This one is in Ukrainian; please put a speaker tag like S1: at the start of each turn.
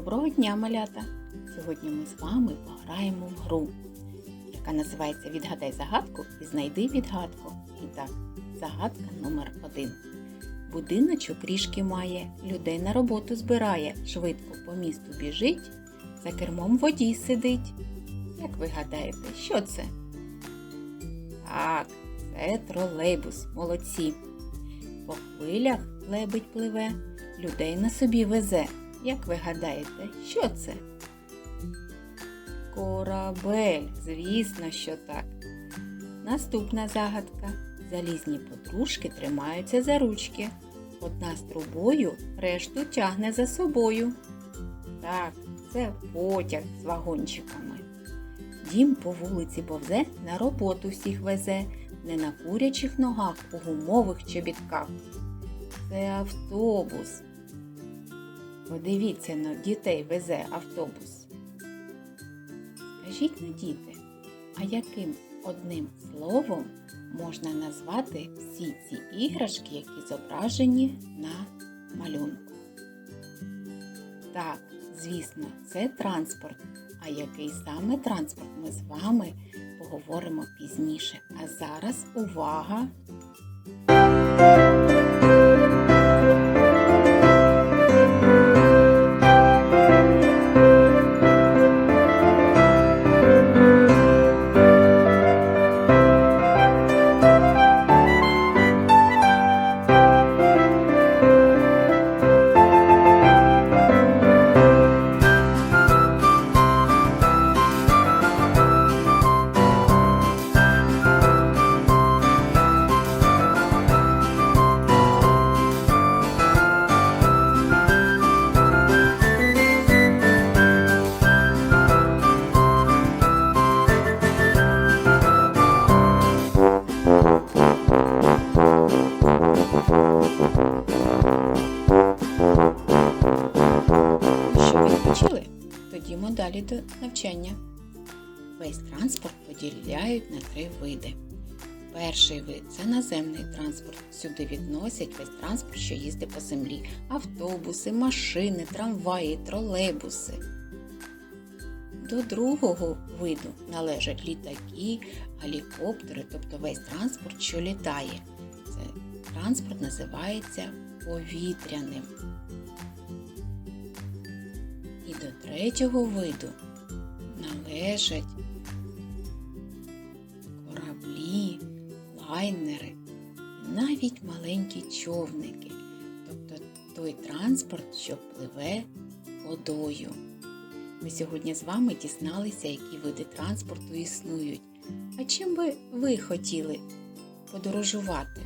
S1: Доброго дня, малята! Сьогодні ми з вами пограємо в гру, яка називається Відгадай загадку і знайди відгадку. І так, загадка номер один. Будиночок ріжки має, людей на роботу збирає, швидко по місту біжить, за кермом водій сидить. Як ви гадаєте, що це? Так, це тролейбус, молодці. По хвилях лебедь пливе, людей на собі везе. Як ви гадаєте, що це? Корабель, звісно, що так. Наступна загадка. Залізні подружки тримаються за ручки. Одна з трубою решту тягне за собою. Так, це потяг з вагончиками. Дім по вулиці повзе, на роботу всіх везе, не на курячих ногах, у гумових чобітках. Це автобус. Подивіться на дітей везе автобус. Скажіть на діти, а яким одним словом можна назвати всі ці іграшки, які зображені на малюнку? Так, звісно, це транспорт. А який саме транспорт ми з вами поговоримо пізніше. А зараз увага! Далі до навчання. Весь транспорт поділяють на три види. Перший вид це наземний транспорт. Сюди відносять весь транспорт, що їздить по землі: автобуси, машини, трамваї, тролейбуси. До другого виду належать літаки, гелікоптери, тобто весь транспорт, що літає. Це транспорт називається повітряним. І до третього виду належать кораблі, лайнери і навіть маленькі човники, тобто той транспорт, що пливе водою. Ми сьогодні з вами дізналися, які види транспорту існують. А чим би ви хотіли подорожувати?